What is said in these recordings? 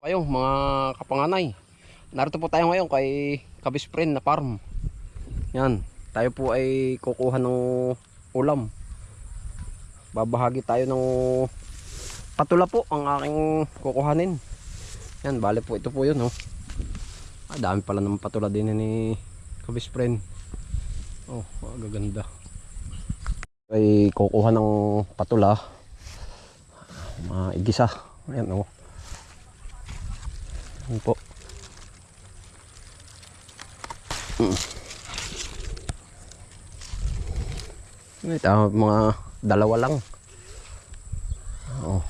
kayo mga kapanganay. Narito po tayo ngayon kay Kabispren na farm. Yan tayo po ay kukuha ng ulam. Babahagi tayo ng patula po ang aking kukuhanin. Yan bale po ito po yun oh. ah, dami pala ng patula din ni Kabispren oh gaganda. Ay kukuha ng patula. Maigisa ayan oh Yan po. Mm. Ito, mga dalawa lang. Oo.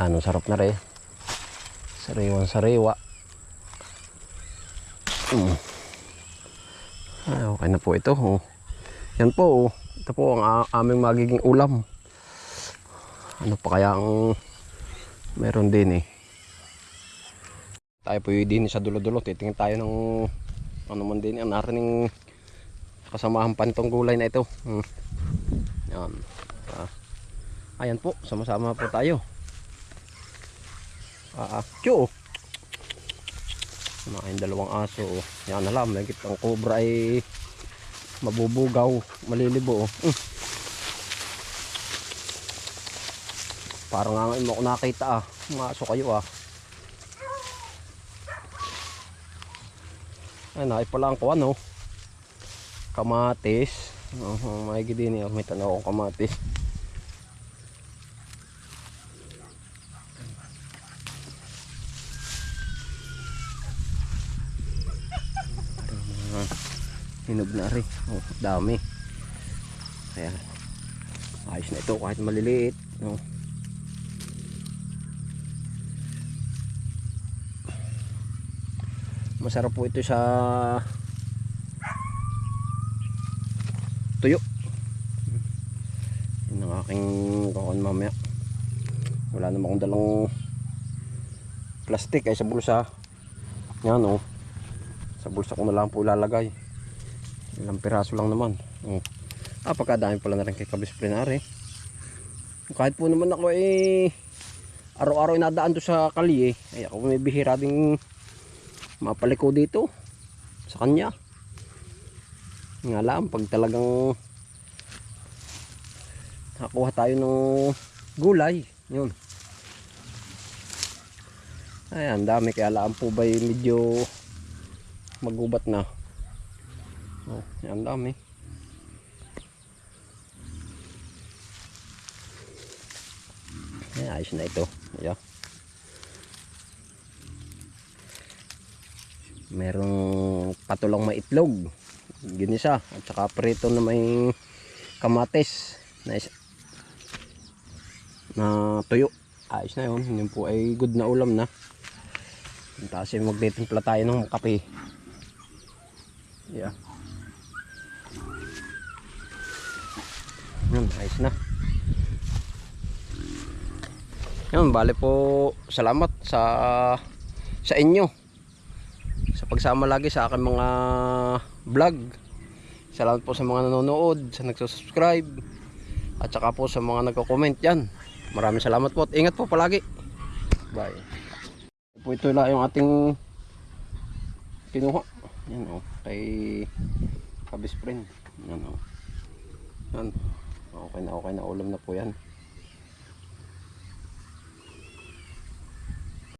Ano, sarap na rin. Sariwang sariwa. Mm. Ah, okay na po ito. Oh. Yan po. Oh. Ito po ang a- aming magiging ulam. Ano pa kaya ang meron din eh tayo po yun din sa dulo-dulo titingin tayo ng ano man din yan narinig kasamahan pa nitong gulay na ito hmm. yan ah. ayan po sama-sama po tayo ah, ah. Kyo kumain dalawang aso oh. yan alam nagkit ang cobra ay mabubugaw malilibo oh. Hmm. Parang nga mo ako nakita ah. Maso kayo ah. Ay, nakay pala ang kuwan oh. Kamatis. Oh, uh, may din eh. May tanaw akong kamatis. Ah, Hinog na rin. Oh, dami. Kaya ayos na ito kahit maliliit. No? Masarap po ito sa tuyo. Yun ang aking kakon mamaya. Wala naman akong dalang plastic. Ay sa bulsa. Yan o sa bulsa ko na lang po ilalagay. Ilang piraso lang naman. Oh. ah pagkadami pala na rin kay kabisplenare kahit po naman ako eh araw-araw inadaan to sa kali eh. Ay ako may bihira ding mapaliko dito sa kanya. Nga lang pag talagang nakuha tayo ng gulay yun. Ay ang dami kaya alam po ba medyo magubat na? Oh, yan dami. Ay ayos na ito. Yeah. Merong patulang maitlog ginisa at saka prito na may kamates na, is- na tuyo. Ayos na yun. Yun po ay good na ulam na. Yung magtitimpla tayo ng kape. Yeah. Yun ayos na. Yun bale po salamat sa sa inyo sa pagsama lagi sa aking mga vlog. Salamat po sa mga nanonood, sa nagsusubscribe, at saka po sa mga nagko-comment yan. Maraming salamat po at ingat po palagi. Bye. Po ito lang yung ating kinuha. Yan o, kay Kabis. Yan o. Yan. Okay na okay na ulam na po yan.